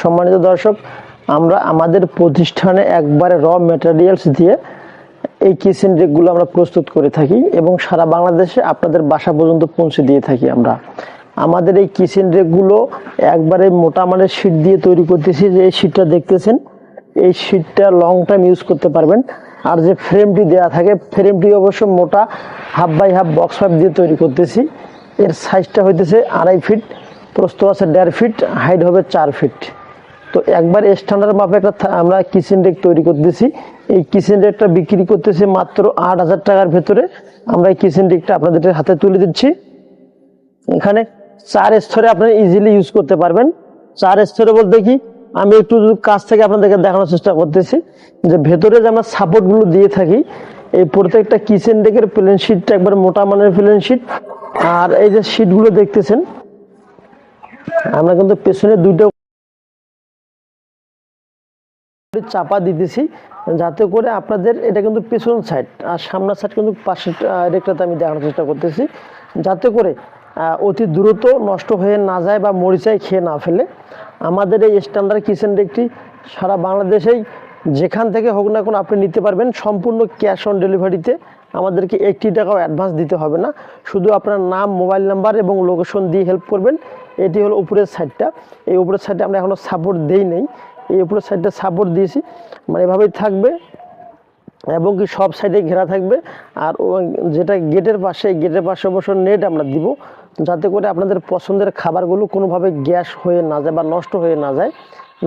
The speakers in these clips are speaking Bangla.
সম্মানিত দর্শক, আমরা আমাদের প্রতিষ্ঠানে একবারে র মেটেরিয়ালস দিয়ে এই কিচেন রেকগুলো আমরা প্রস্তুত করে থাকি এবং সারা বাংলাদেশে আপনাদের বাসা পর্যন্ত পৌঁছে দিয়ে থাকি আমরা। আমাদের এই কিচেন রেকগুলো একবারে মোটা মানের শিট দিয়ে তৈরি করতেছি যে এই শিটটা দেখতেছেন, এই শিটটা লং টাইম ইউজ করতে পারবেন। আর যে ফ্রেমটি দেওয়া থাকে ফ্রেমটি অবশ্য মোটা half by half box pipe দিয়ে তৈরি করতেছি। এর সাইজটা হইতেছে আড়াই ফিট প্রস্থ আছে দেড় ফিট হাইট হবে চার ফিট তো একবার স্ট্যান্ডার্ড মাপে একটা আমরা কিচেন ডেক তৈরি করতেছি। এই কিচেন ডেকটা বিক্রি করতেছি মাত্র আট হাজার টাকার ভেতরে। আমরা এই কিচেন ডেকটা আপনাদের হাতে তুলে দিচ্ছি। এখানে চার স্তরে আপনারা ইজিলি ইউজ করতে পারবেন। চার স্তরে বলতে কি, আমি একটু কাছ থেকে আপনাদেরকে দেখানোর চেষ্টা করতেছি, যে ভেতরে যে আমরা সাপোর্টগুলো দিয়ে থাকি, এই প্রত্যেকটা কিচেন ডেকের প্লেন শিটটা একবার মোটা মানের প্লেন শিট আর এই যে শিটগুলো দেখতেছেন আমরা কিন্তু পেছনে দুইটা চাপা দিতেছি, যাতে করে আপনাদের এটা কিন্তু পেছন সাইড আর সামনের সাইড কিন্তু রেকটাতে আমি দেখানোর চেষ্টা করতেছি, যাতে করে অতি দ্রুত নষ্ট হয়ে না যায় বা মরিচাই খেয়ে না ফেলে। আমাদের এই স্ট্যান্ডার্ড কিচেন ডেকটি সারা বাংলাদেশেই যেখান থেকে হোক না কোনো আপনি নিতে পারবেন, সম্পূর্ণ ক্যাশ অন ডেলিভারিতে আমাদেরকে একটি টাকাও অ্যাডভান্স দিতে হবে না। শুধু আপনার নাম মোবাইল নাম্বার এবং লোকেশন দিয়ে হেল্প করবেন এটি হলো উপরের সাইডটা এই উপরের সাইডটা আমরা এখনও সাপোর্ট দেই নেই। এই উপরের সাইডটা সাপোর্ট দিয়েছি। মানে এভাবেই থাকবে এবং কি সব সাইডে ঘেরা থাকবে। আর যেটা গেটের পাশে গেটের পাশে অবশ্য নেট আমরা দিব। যাতে করে আপনাদের পছন্দের খাবারগুলো কোনোভাবে গ্যাস হয়ে না যায় বা নষ্ট হয়ে না যায়।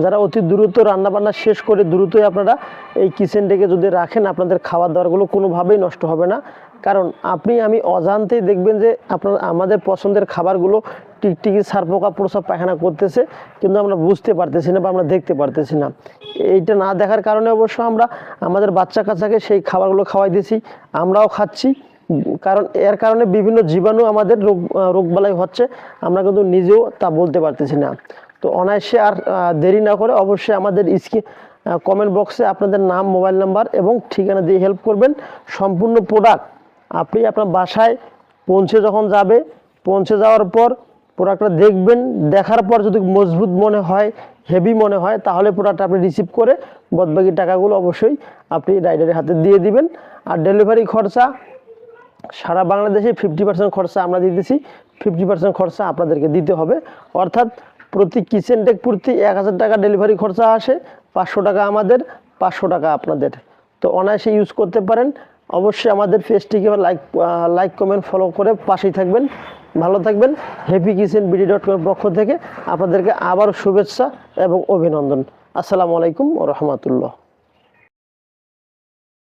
যারা অতি দ্রুত রান্নাবান্না শেষ করে দ্রুতই আপনারা এই কিচেন ডেকে যদি রাখেন, আপনাদের খাবার দাবারগুলো কোনোভাবেই নষ্ট হবে না। কারণ আপনি, আমি অজান্তেই দেখবেন যে আপনার, আমাদের পছন্দের খাবারগুলো টিকটিকি, সারপোকা প্রসাব পায়খানা করতেছে, কিন্তু আমরা বুঝতে পারতেছি না বা আমরা দেখতে পারতেছি না। এইটা না দেখার কারণে অবশ্য আমরা আমাদের বাচ্চা কাচ্চাকে সেই খাবারগুলো খাওয়াই দিয়েছি আমরাও খাচ্ছি। কারণ এর কারণে বিভিন্ন জীবাণু আমাদের রোগ রোগবালাই হচ্ছে, আমরা কিন্তু নিজেও তা বলতে পারতেছি না। তো অনায়াসে আর দেরি না করে অবশ্যই আমাদের স্ক্রিন কমেন্ট বক্সে আপনাদের নাম মোবাইল নাম্বার এবং ঠিকানা দিয়ে হেল্প করবেন। সম্পূর্ণ প্রোডাক্ট আপনি আপনার বাসায় পৌঁছে যখন যাবে, পৌঁছে যাওয়ার পর প্রোডাক্টটা দেখবেন, দেখার পর যদি মজবুত মনে হয় হেভি মনে হয়, তাহলে প্রোডাক্ট আপনি রিসিভ করে বদবাকি টাকাগুলো অবশ্যই আপনি রাইডারের হাতে দিয়ে দিবেন। আর ডেলিভারি খরচা, সারা বাংলাদেশে ফিফটি পার্সেন্ট খরচা আমরা দিতেছি। ফিফটি পার্সেন্ট খরচা আপনাদেরকে দিতে হবে। অর্থাৎ প্রতি কিচেন টেক প্রতি এক হাজার টাকা ডেলিভারি খরচা আসে, পাঁচশো টাকা আমাদের, পাঁচশো টাকা আপনাদের। তো অনায়াসে ইউজ করতে পারেন। অবশ্যই আমাদের পেজটিকে লাইক লাইক কমেন্ট ফলো করে পাশেই থাকবেন। ভালো থাকবেন। হ্যাপি কিচেন বিডি ডট কমের পক্ষ থেকে আপনাদেরকে আবার শুভেচ্ছা এবং অভিনন্দন। আসসালামু আলাইকুম রহমতুল্লাহ।